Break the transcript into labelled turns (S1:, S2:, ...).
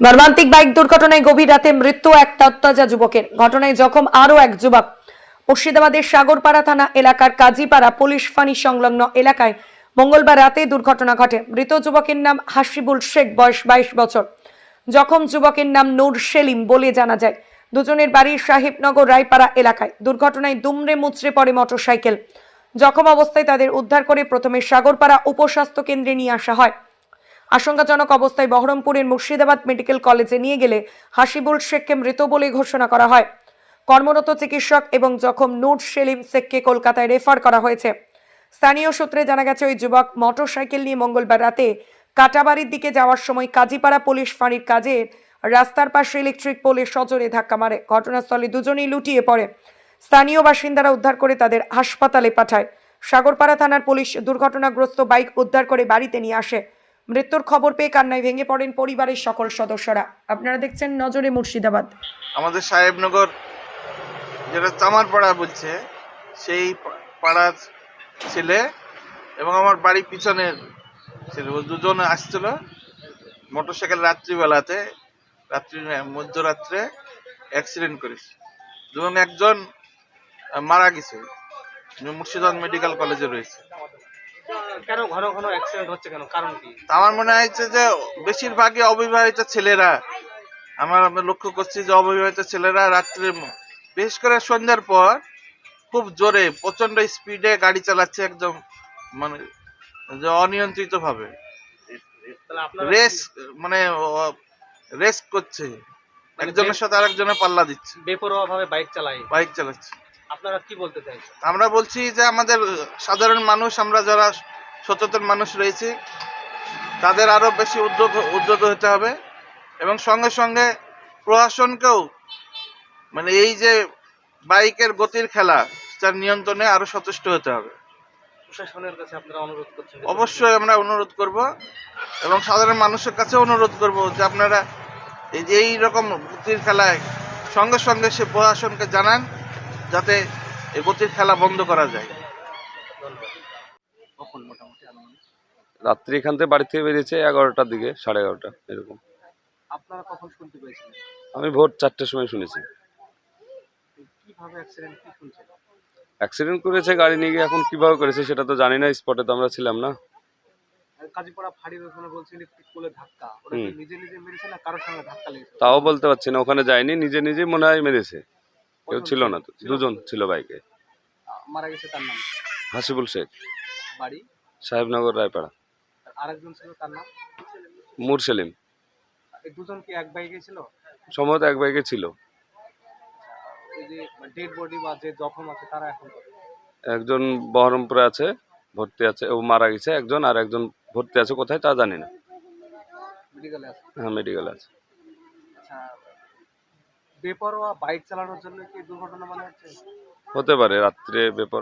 S1: মর্মান্তিক বাইক দুর্ঘটনায় গভীর রাতে মৃত্যু এক তত্তাজা যুবকের। ঘটনায় জখম আরও এক যুবক। মুর্শিদাবাদের সাগরপাড়া থানা এলাকার কাজীপাড়া পুলিশ ফাঁড়ি সংলগ্ন এলাকায় মঙ্গলবার রাতে দুর্ঘটনা ঘটে। মৃত যুবকের নাম হাসিবুল শেখ, বয়স বাইশ বছর। জখম যুবকের নাম নূর সেলিম বলে জানা যায়। দুজনের বাড়ি সাহেবনগর রায়পাড়া এলাকায়। দুর্ঘটনায় দুমড়ে মুচড়ে পড়ে মোটরসাইকেল। জখম অবস্থায় তাদের উদ্ধার করে প্রথমে সাগরপাড়া উপস্বাস্থ্য কেন্দ্রে নিয়ে আসা হয়। আশঙ্কাজনক অবস্থায় বহরমপুরের মুর্শিদাবাদ মেডিকেল কলেজে নিয়ে গেলে হাসিবুল শেখকে মৃত বলে ঘোষণা করা হয়। কর্মরত চিকিৎসক এবং জখম নূর সেলিম শেখকে কলকাতায় রেফার করা হয়েছে। স্থানীয় সূত্রে জানা গেছে, ওই যুবক মোটরসাইকেল নিয়ে মঙ্গলবার রাতে কাটাবাড়ির দিকে যাওয়ার সময় কাজীপাড়া পুলিশ ফাঁড়ির কাজে রাস্তার পাশে ইলেকট্রিক পোলে সজোরে ধাক্কা মারে। ঘটনাস্থলে দুজনেই লুটিয়ে পড়ে। স্থানীয় বাসিন্দারা উদ্ধার করে তাদের হাসপাতালে পাঠায়। সাগরপাড়া থানার পুলিশ দুর্ঘটনাগ্রস্ত বাইক উদ্ধার করে বাড়িতে নিয়ে আসে। মৃত্যুর খবর পেয়ে কান্নায় ভেঙে পড়েন পরিবারের সকল সদস্যরা। আপনারা দেখছেন নজরে মুর্শিদাবাদ।
S2: আমাদের সাহেবনগর, যেটা চামারপাড়া বলছে, সেই পাড়ার ছেলে এবং আমার বাড়ির পিছনের ছেলে। দুজন আসছিল মোটরসাইকেল রাত্রিবেলাতে, রাত্রি মধ্যরাত্রে অ্যাক্সিডেন্ট করেছে। দুজন একজন মারা গেছে। মুর্শিদাবাদ মেডিকেল কলেজে রয়েছে।
S3: কেন ঘন ঘন অ্যাক্সিডেন্ট হচ্ছে কেন? কারণ কি?
S2: আমার মনে হয়েছে যে বেশিরভাগই অবিবাহিত ছেলেরা আমার আমি লক্ষ্য করছি যে অবিবাহিত ছেলেরা রাত্রে বিশেষ করে সন্ধ্যার পর খুব জোরে প্রচণ্ড স্পিডে গাড়ি চালাচ্ছে একদম মানে যে অনিয়ন্ত্রিত ভাবে রেস মানে রেস করছে। একজনের সাথে আরেকজনের পাল্লা দিচ্ছে।
S3: বেপরোয়া ভাবে বাইক চালাই
S2: বাইক চালাচ্ছে।
S3: আপনারা কি বলতে চাইছেন?
S2: আমরা বলছি যে আমাদের সাধারণ মানুষ আমরা যারা সচেতন মানুষ রয়েছি। তাদের আরও বেশি উদ্যোগ উদ্যোগ হতে হবে। এবং সঙ্গে সঙ্গে প্রশাসনকেও মানে এই যে বাইকের গতির খেলা তার নিয়ন্ত্রণে আরও সচেষ্ট হতে হবে।
S3: প্রশাসনের কাছে আপনারা অনুরোধ করছেন
S2: অবশ্যই আমরা অনুরোধ করব এবং সাধারণ মানুষের কাছে অনুরোধ করব যে আপনারা এই যে এই রকম গতির খেলায় সঙ্গে সঙ্গে সে প্রশাসনকে জানান যাতে এই গতির খেলা বন্ধ করা যায়।
S3: ধন্যবাদ। কখন মোটামুটি আনুমানিক?
S4: রাত্রি এখান থেকে বাড়ি থেকে বেরিয়েছে এগারোটার দিকে সাড়ে এগারোটা এরকম।
S3: আপনারা কখন শুনতে পেয়েছিলেন?
S4: আমি ভোর চারটের সময় শুনেছি।
S3: কীভাবে অ্যাক্সিডেন্ট কি শুনছেন?
S4: অ্যাক্সিডেন্ট করেছে গাড়ি নিয়ে গিয়ে এখন কীভাবে করেছে সেটা তো জানি না স্পটে তো আমরা ছিলাম না। তাও বলতে পারছি না ওখানে যায়নি নিজে নিজে মনে হয় মেরেছে। কেউ ছিল না তো দুজন ছিল বাইকে।
S3: মারা গেছে তার নাম?
S4: হাসিবুল শেখ।
S3: বাড়ি?
S4: সাহেবনগর রায়পাড়া।
S3: আরেকজন ছিল তার নাম?
S4: মুর সেলিম।
S3: দুজন কি এক বাইকে ছিল?
S4: সম্ভবত এক বাইকে ছিল।
S3: ডেড বডি বা যে জখম আছে তারা এখন
S4: একজন বহরমপুরে আছে ভর্তি আছে ও মারা গেছে একজন আর একজন ভর্তি আছে কোথায় তা জানি না।
S3: মেডিকেলে আছে?
S4: হ্যাঁ মেডিকেল আছে।
S3: আচ্ছা বেপরোয়া বাইক চালানোর জন্য কি দুর্ঘটনা মানে হচ্ছে?
S4: হতে পারে রাত্রে ব্যাপার